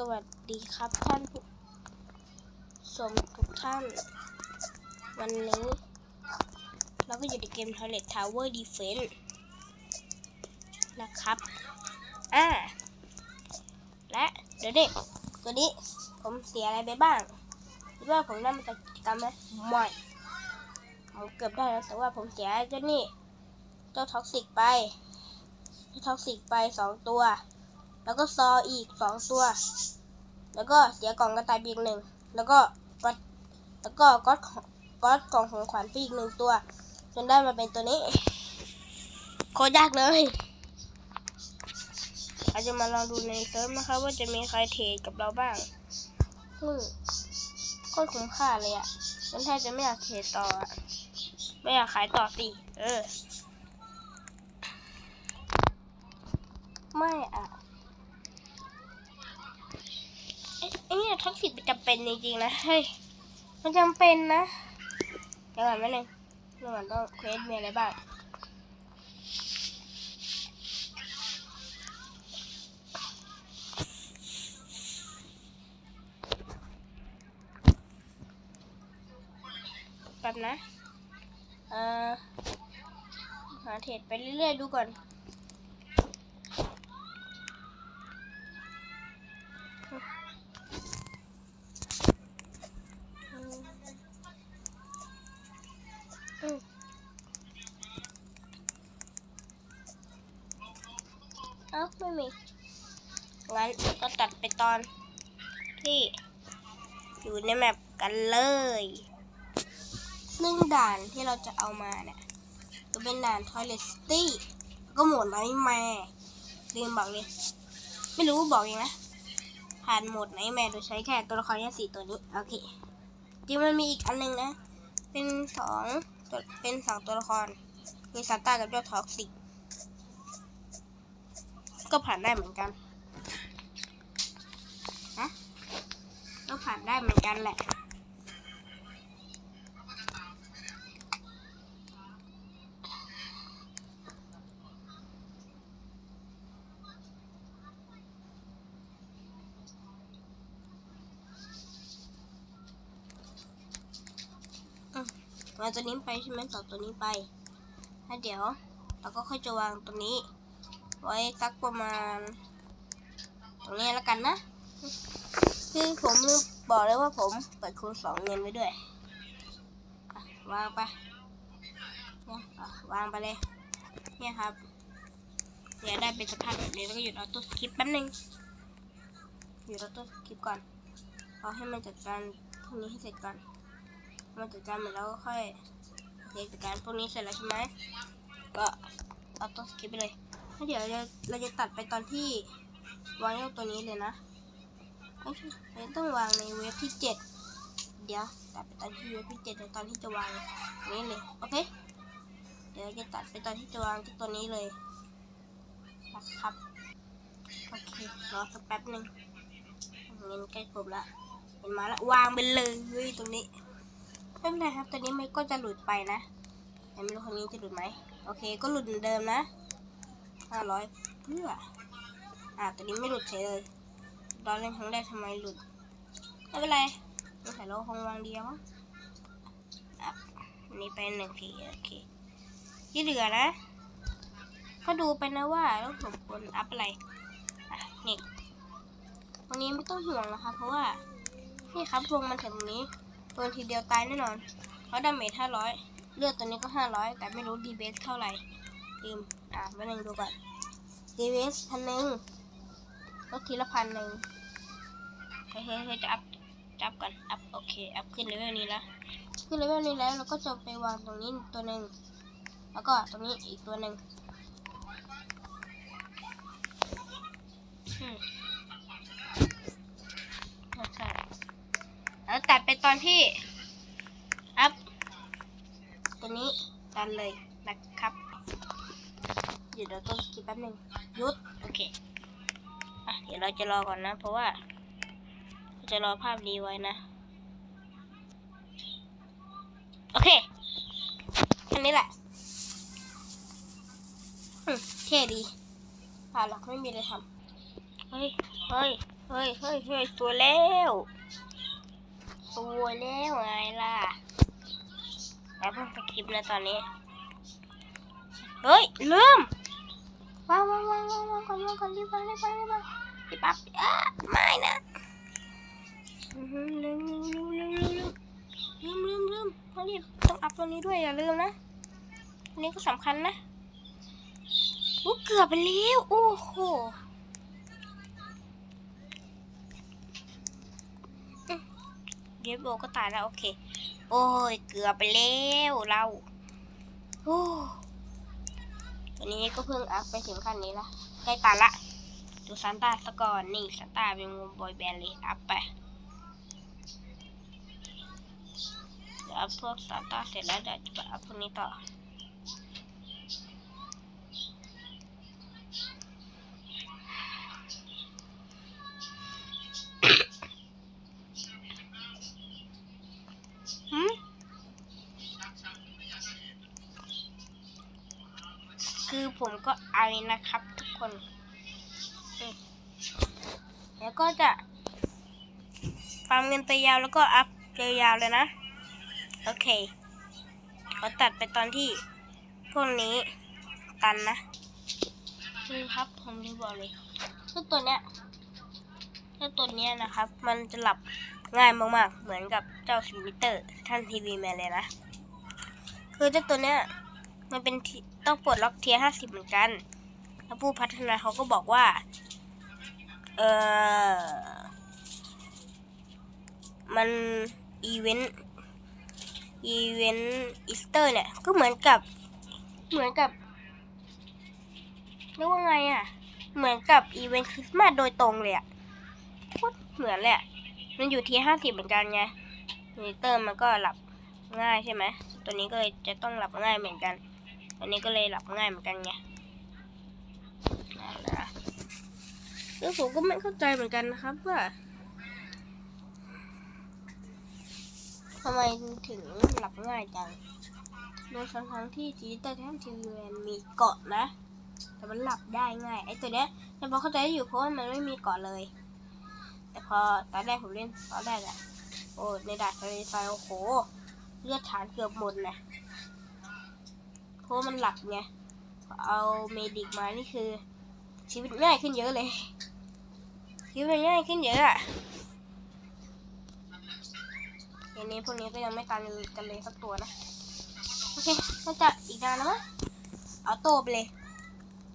สวัสดีครับท่านผู้ชมทุกท่าน วันนี้ เราก็อยู่ในเกม Toilet Tower Defense นะครับ อ่า และเดี๋ยวนี้ตัวนี้ผมเสียอะไรไปบ้างคิดว่าผมได้มาจากกิจกรรมไหมไม่ผมเกือบได้แล้วแต่ว่าผมเสียเจ้านี่ เจ้าท็อกซิกไป เจ้าท็อกซิกไปสองตัว แล้วก็ซออีกสองตัว แล้วก็เสียกล่องกระต่ายไปอีกหนึ่ง แล้วก็ก๊อตแล้วก็ก๊อตของก๊อตกล่องของขวัญไปอีกหนึ่งตัว จนได้มาเป็นตัวนี้ โคตรยากเลยเราจะมาลองดูในเซิร์ฟนะคะว่าจะมีใครเทรดกับเราบ้างอืมโคตรคุ้มค่าเลยอะ่ะฉันแทบจะไม่อยากเทรดต่ออะไม่อยากขายต่อสิ เออ ไม่อะ ไอ้ไอ้เนี่ท็อกซิกมันจำเป็นจริงๆนะ เฮ้ย มันจำเป็นนะ เดี๋ยวก่อนแป๊บนึงเดี๋ยวก่อนต้องเควสมีอะไรบ้างแป๊บนะ เอ่อ หาเทรดไปเรื่อยๆดูก่อน อืมเอ้าไม่มี งั้นก็ตัดไปตอนที่อยู่ในแมปกันเลย ซึ่งด่านที่เราจะเอามาเนี่ยก็เป็นด่าน Toilet City แล้วก็โหมดไนท์แมร์ลืมบอกเลย ไม่รู้บอกเองนะ ผ่านโหมดไนท์แมร์โดยใช้แค่ตัวละครแค่สี่ตัวนี้ โอเค จริงมันมีอีกอันหนึงนะ เป็นสองตัวเป็นสองตัวละคร คือซานต้ากับเจ้าท็อกซิก ก็ผ่านได้เหมือนกันนะก็ผ่านได้เหมือนกันแหละวาตัวนี้ไปใช่ไหมต่อตัวนี้ไป แล้วเดี๋ยว เราก็ค่อยจะวางตัวนี้ ไว้สักประมาณ ตรงนี้แล้วกันนะ คือผมลืมบอกเลยว่าผมเปิดคูณสองเงินไว้ด้วยวางไปเนี่ยวางไปเลย เนี่ยครับเดี๋ยวได้เป็นสภาพแบบนี้แล้วก็หยุดออโต้สคลิปแป๊บนึงหยุดออโต้สคลิปก่อนเอาให้มันจัดการพวกนี้ให้เสร็จก่อนมาจัดการหมดแล้วก็ค่อยเทจัดการพวกนี้เสร็จแล้วใช่ไหมก็เอาตัวสกิปไปเลย แล้วเดี๋ยวเราจะเราจะตัดไปตอนที่วางเจ้าตัวนี้เลยนะไม่ใช่เราต้องวางในเวฟที่เจ็ดเดี๋ยวตัดไปตอนที่เวฟที่เจ็ดตอนที่จะวางนี้เลยโอเค เดี๋ยวเราจะตัดไปตอนที่จะวางตัวนี้เลยนะครับโอเครอสักแป๊บหนึ่งเงินใกล้ครบละเห็นมาแล้ววางไปเลยตรงนี้ไม่เป็นไรครับตัวนี้มันก็จะหลุดไปนะแต่ไม่รู้คนนี้จะหลุดไหมโอเค ก็หลุดเหมือนเดิมนะ ห้าร้อยเพื่อ อ่าตัวนี้ไม่หลุดเฉยเลยตอนเล่นครั้งแรกทำไมหลุด ไม่เป็นไรไม่ใส่เราคงวางเดียวมั้งอะนนี้ไปหนึ่งทีโอเค ที่เหลือนะ ก็ดูไปนะว่าต้องผมควรอัพอะไร อะ นี่ตรงนี้ไม่ต้องห่วงนะคะ เพราะว่า นี่ครับวงมันถึงตรงนี้โดนทีเดียวตายแน่นอน เพราะดาเมจห้าร้อยเลือดตัวนี้ก็ห้าร้อยแต่ไม่รู้ดีเบสเท่าไหร่ ลืมอะมาหนึ่งดูก่อนเดีเบสพันหนึ่งลดทีละพันหนึ่งเฮ้ยเฮ้ยจะอัพจะอัพก่อนอัพโอเค อัพขึ้นเลเวลนี้แล้ว ขึ้นเลเวลนี้แล้วเราก็จะไปวางตรงนี้ตัวหนึ่ง แล้วก็ตรงนี้อีกตัวหนึ่งใช่แล้วตัดไปตอนที่ อัพ ตัวนี้ตันเลย เดี๋ยวเราต้องสกิปแป๊บหนึงหยุดโอเคอะเดี๋ยวเราจะรอก่อนนะ เพราะว่าจะรอภาพนี้ไว้นะ โอเคแค่นี้แหละเท่ดีผ่าหรอกไม่มีอะไรทำเฮ้ยเฮ้ยเฮ้ยเฮ้ยเฮ้ยสวแล้วสวแล้วไงล่ะแล้วเพิ่งสคริปต์แล้วตอนนี้ เฮ้ยลืม ว้าวว้าวว้าวว้าวก่อนว้าวก่อนรีบไปรีบมารีบไปพี่ปั๊บเออไม่นะลืมลืมลืมลืมลืมลืมลืมรีบต้องอัพตัวนี้ด้วยอย่าลืมนะนี่ก็สำคัญนะอู้เกือบไปแล้วโอ้โหเดฟโบก็ตายแล้วโอเค โอ้ยเกือบไปแล้วเราโอ้ วันนี้ก็เพิ่งอัพไปถึงขั้นนี้ละใกล้ตาละ ดูซานต้าซะก่อนนี่ซานต้าเป็นวงบอยแบนด์เลยอัพไปเดี๋ยวอัพพวกซานต้าเสร็จแล้วเดี๋ยวจะไปอัพพวกนี้ต่อ หืม คือผมก็ไอนะครับ ทุกคน แล้วก็จะฟาร์มเงินไปยาวแล้วก็อัพยาวๆเลยนะ โอเคเขาตัดไปตอนที่พวกนี้ตันนะคือครับผมจะบอกเลยคือตัวเนี้ยถ้าตัวเนี้ยนะครับ มันจะหลับง่ายมากๆ เหมือนกับเจ้าสมิเตอร์ท่านทีวีแมนเลยนะ คือเจ้าตัวเนี้ยมันเป็นที่ ต้องปลดล็อกเทียห้าสิบเหมือนกัน แล้วผู้พัฒนาเขาก็บอกว่า เออมันอีเวนต์อีเวนต์อีสเตอร์เนี่ย ก็เหมือนกับเหมือนกับเรียกว่าไงอะ เหมือนกับอีเวนต์คริสต์มาสโดยตรงเลยอะโคตรเหมือนเลยอะมันอยู่ที่ห้าสิบเหมือนกันไงมอนิเตอร์มันก็หลับง่ายใช่ไหมตัวนี้ก็เลยจะต้องหลับง่ายเหมือนกัน ตัวนี้ก็เลยหลับง่ายเหมือนกันไงนะแล้วผมก็ไม่เข้าใจเหมือนกันนะครับว่าทำไมถึงหลับง่ายจัง โดยทั้งที่จีเตอร์แทนทีวีแมนมีเกาะนะ แต่มันหลับได้ง่าย ไอ้ตัวเนี้ยยังพอเข้าใจอยู่เพราะว่ามันไม่มีเกาะเลย แต่พอตอนแรกผมเล่นตอนแรกอะโอ้ในด่านทะเลทรายโอ้โห เลือดฐานเกือบหมดนะ เพราะมันหลับไง เอาเมดิกมานี่คือ ชีวิตง่ายขึ้นเยอะเลย ชีวิตมันง่ายขึ้นเยอะอะทีนี้พวกนี้ก็ยังไม่ตันกันเลยสักตัวนะ โอเคน่าจะอีกนานแล้วมั้งเอาโตไปเลย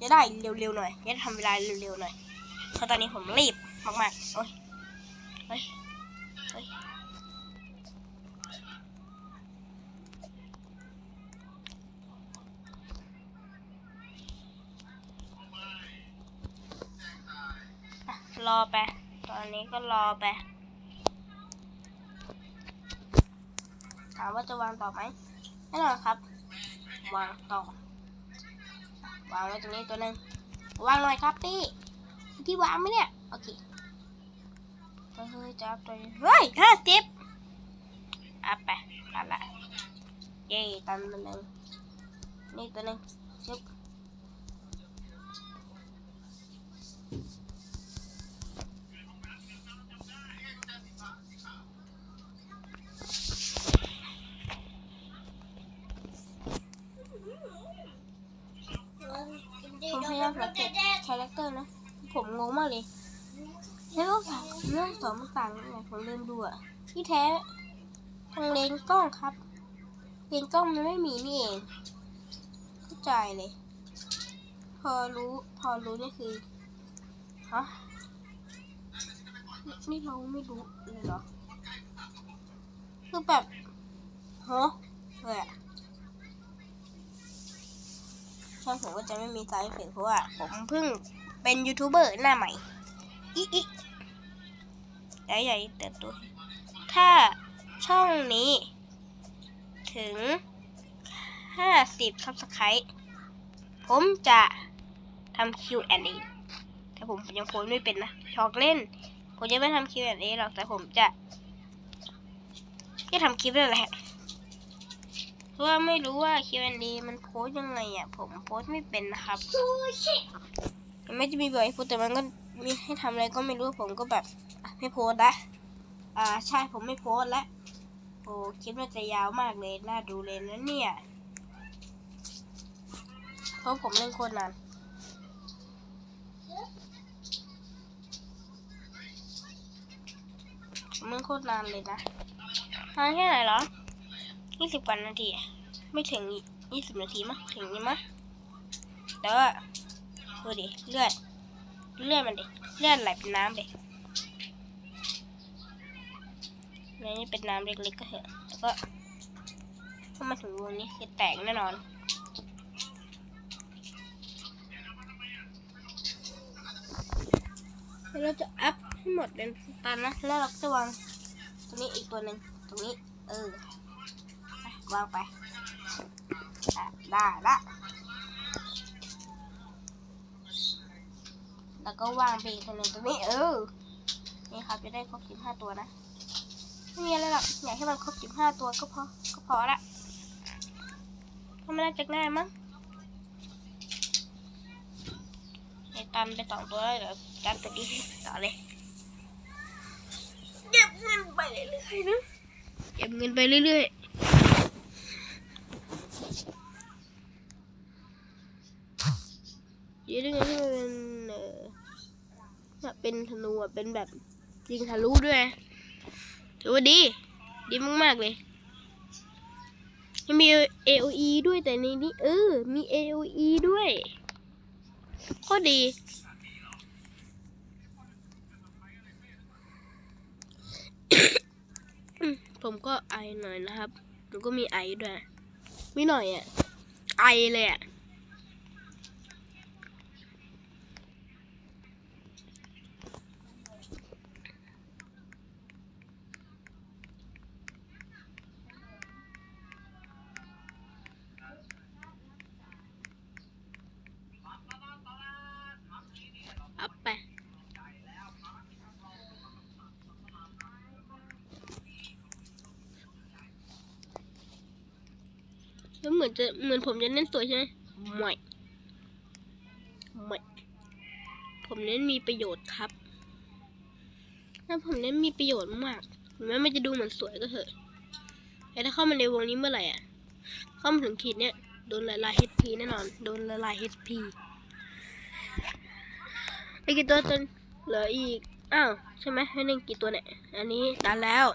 จะได้เร็วๆหน่อย จะทำเวลาเร็วๆหน่อย เพราะตอนนี้ผมรีบมากๆ โอ้ยเฮ้ย เฮ้ย อะรอไป ตอนนี้ก็รอไป ถามว่าจะวางต่อไหมแน่นอนครับ วางต่อ วางไว้ตรงนี้ตัวหนึ่งวางหน่อยครับพี่ที่วางไหมเนี่ย โอเคเฮ้ยจะอัพตัวเฮ้ยห้าสิบอัพไปตันละเย้ตันตัวหนึ่งนี่ตัวหนึ่งชึบ เตอร์นะ ผมงงมากเลยแล้วก็สองเรื่องสองมันต่างกันไงผมลืมดูอะที่แท้ทางเลนกล้องครับ เลนกล้องมันไม่มีนี่เอง เข้าใจเลย พอรู้พอรู้นี่คือฮะนี่เราไม่รู้เลยเหรอ คือแบบฮะเลยอะช่องผมก็จะไม่มีสายเสียเพราะว่าผมเพิ่ง เป็นยูทูบเบอร์หน้าใหม่อีอีใหญ่ๆเติบโตถ้าช่องนี้ ถึง 50 subscribe ผมจะทำ Q&A แต่ผมยังโพสไม่เป็นนะชอกเล่น ผมจะไม่ทำ Q&A หรอกแต่ผมจะจะทำคลิปนั่นแหละเพราะว่าไม่รู้ว่า Q&A มันโพสยังไงอะ ผมโพสไม่เป็นนะครับ มันไม่จะมีบ่อยพูดแต่มันก็มีให้ทำอะไรก็ไม่รู้ผมก็แบบไม่โพสละอ่าใช่ผมไม่โพสละโอ้คลิปน่าจะยาวมากเลยน่าดูเลยนะเนี่ยเพราะผมเล่นโคตรนานผมเล่นโคตรนานเลยนะนานแค่ไหนเหรอยี่สิบกว่านาที ไม่ถึงยี่สิบนาทีมั้งถึงนี่มั้งแต่ว่า ดูดิเลือดเลือดมันดิเลือดไหลเป็นน้ำเลยนี่เป็นน้ำเล็กๆก็เถอะแล้วก็ถ้ามาถึงวงนี้คือแตกแน่นอนแล้วเราจะอัพให้หมดเป็นตันนะ แล้วเราจะวางตรงนี้อีกตัวหนึ่งตรงนี้ เออ วางไปอะได้ละ แล้วก็วางไปอีกตัวหนึ่งตรงนี้เออ นี่ครับจะได้ครบสิบห้าตัวนะ ไม่มีอะไรหรอกอยากให้มันครบสิบห้าตัวก็พอ ก็พอละทำไม่ได้จะง่ายมั้งไอ้ตันไปสองตัวแล้วเดี๋ยวตันตัวนี้ต่อเลย เก็บเงินไปเรื่อยๆนะ เก็บเงินไปเรื่อยๆยืดเงินให้มันเป็นเออแบบ เป็นธนูอะเป็นแบบยิงทะลุด้วย ถือว่าดี ดีมากๆเลยยังมี AOE ด้วยแต่ในนี้เออ มี AOE ด้วยโคตรดี ผมก็ไอหน่อยนะครับผมก็มีไอด้วย ไม่หน่อยอะไอเลยอะ อัพไป แล้วเหมือนจะเหมือนผมจะเน้นสวยใช่ไหมไม่ไม่ผมเน้นมีประโยชน์ครับถ้าผมเน้นมีประโยชน์มากถึงแม้มันจะดูเหมือนสวยก็เถอะ แต่ถ้าเข้ามาในวงนี้เมื่อไหร่อะ เข้ามาถึงขีดเนี้ยโดนละลาย HP แน่นอน โดนละลาย HP ไอ้กี่ตัวจนเหลืออีก อ้าว ใช่ไหมให้หนึ่งกี่ตัวเนี่ย อันนี้ตัดแล้ว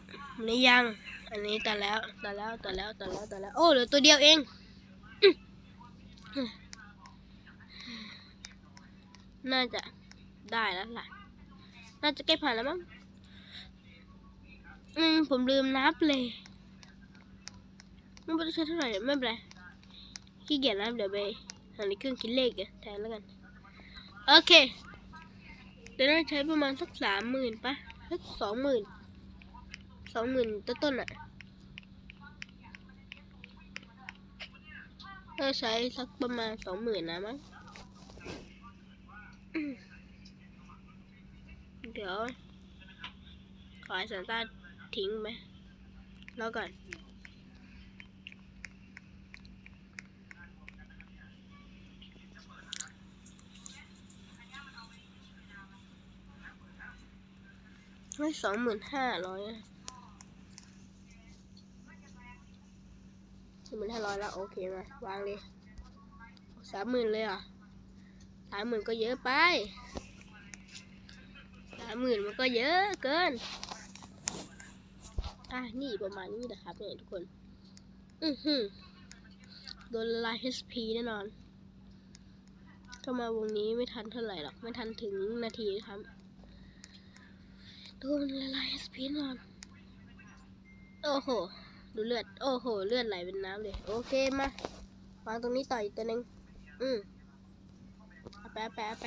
นนี้ยัง อันนี้ตัดแล้วตัดแล้วตัดแล้วตัดแล้วตัดแล้ว โอ้เหลือตัวเดียวเองน่าจะได้แล้วล่ะ น่าจะใกล้ผ่านแล้วมั้ง อืม ผมลืมนับเลยไม่ต้องใช้เท่าไหร่ไม่เป็นไร ขี้เกียจนับเดี๋ยวไปหาในเครื่องคิดเลขกันแทนแล้วกัน โอเคเดี๋ยวน่าใช้ประมาณสักสามหมื่นปะสักสองหมื่น สองหมื่นต้นๆอะถ้าใช้สักประมาณสองหมื่นนะมั้งเดี๋ยว ขอให้สันต้าทิ้งไหมแล้วก่อนไม่สองหมื่นห้าร้อย สองหมื่นห้าร้อยแล้ว โอเคมาวางเลยสามหมื่นเลยอะสามหมื่นก็เยอะไปสามหมื่นมันก็เยอะเกิน อะ นี่ประมาณนี้นะครับเนี่ยทุกคน อือหือโดนละลาย HP แน่นอนก็มาวงนี้ไม่ทันเท่าไหร่หรอก ไม่ทันถึงนาทีครับโดนละลายสปีนนอน โอ้โห ดูเลือด โอ้โห เลือดไหลเป็นน้ำเลย โอเคมาวางตรงนี้ต่ออีกตัวหนึ่งอืมเอาไปเอาไปเอาไป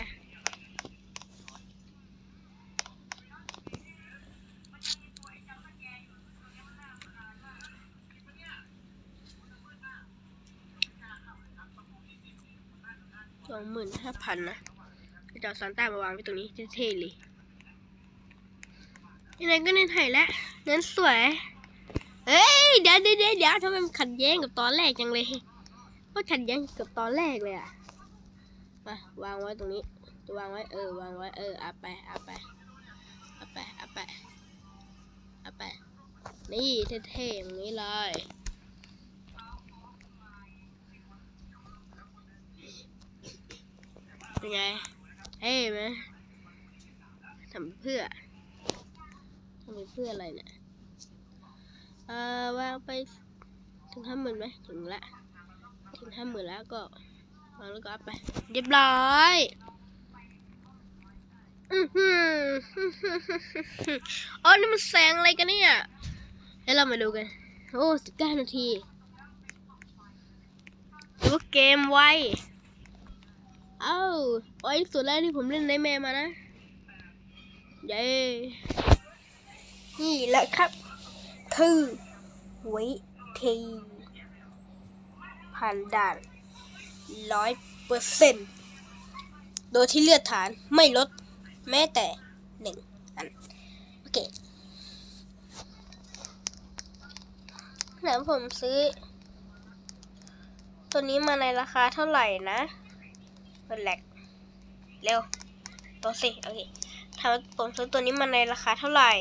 สองหมื่นห้าพันนะจะเอาซานต้ามาวางไว้ตรงนี้เท่ๆเลยยังไงก็เน้นไถ่แล้วเน้นสวย ยเดี๋ยวเดี๋ยวเดี๋ยวทำไมมันขัดแย้งกับตอนแรกจังเลยก็ขัดแย้งกับตอนแรกเลยอะมาวางไว้ตรงนี้จะวางไว้เออวางไว้เออเอาไปเอาไปเอาไปเอาไปเอาไป นี่เท่ๆอย่างนี้เลยเป็นไงเท่ไหมทำเพื่อทำเพื่ออะไรเนี่ย เอ่อวางไปถึงห้าหมื่นไหมถึงละถึงห้าหมื่นแล้วก็วางแล้วก็เอาไปเรียบร้อยอือหืออ๋อนี่มันแสงอะไรกันเนี่ยเดี๋ยวเรามาดูกัน โอ้สิบเก้านาทีหรือว่าเกมไวเอ้าโอ้ยสุดแรกที่ผมเล่นในแม่มานะ เย้ นี่แหละครับ คือวิธีผ่านด่านร้อยเปอร์เซ็นต์โดยที่เลือดฐานไม่ลดแม้แต่หนึ่งอัน โอเคแล้วผมซื้อ ตัวนี้มาในราคาเท่าไหร่นะเป็นแหลกเร็ว ตัวสิ โอเคถามผมซื้อตัวนี้มาในราคาเท่าไหร่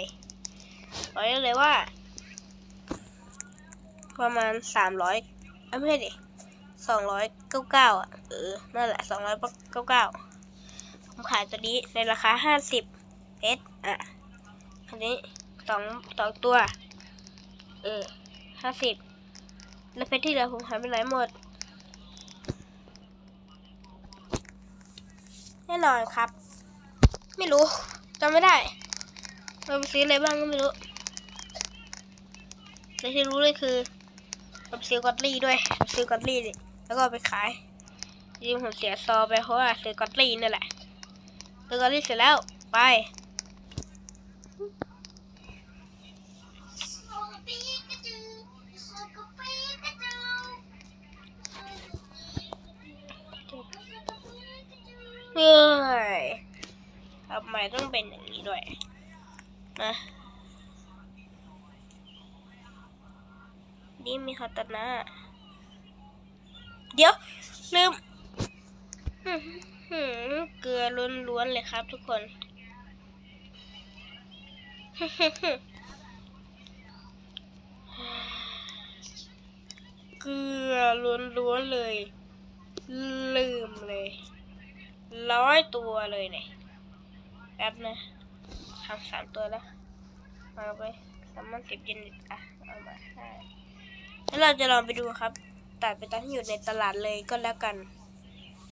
บอกได้เลยว่า ประมาณสามร้อยไม่ใช่ดิสองร้อยเก้าเก้าอะ เออ นั่นแหละสองร้อยเก้าเก้าผมขายตัวนี้ในราคาห้าสิบเอสอะ อันนี้สองสองตัว เออห้าสิบแล้วเพชรที่เหลือผมหายไปไหนหมด แน่นอนครับ ไม่รู้จำไม่ได้เราไปซื้ออะไรบ้างก็ไม่รู้แต่ที่รู้เลยคือ เราไปซื้อกอตลี่ด้วยซื้อกอตลี่ดิแล้วก็ไปขายจริงผมเสียซอไปเพราะว่าซื้อกอตลี่นั่นแหละซื้อกอตลี่เสร็จแล้วไปเฮ้ยทำไมต้องเป็นอย่างนี้ด้วยนะ นี่มีคาตานะเดี๋ยว ลืมอื้อหือเกลือล้วนๆเลยครับทุกคน เกลือล้วนๆเลย ลืมเลย ร้อยตัวเลยเนี่ยแป๊บนะทำสามตัวแล้วเอาไปสามมันสิบยูนิตอะ เอามาให้ แล้วเราจะลองไปดูครับ ตัดไปตามที่อยู่ในตลาดเลยก็แล้วกัน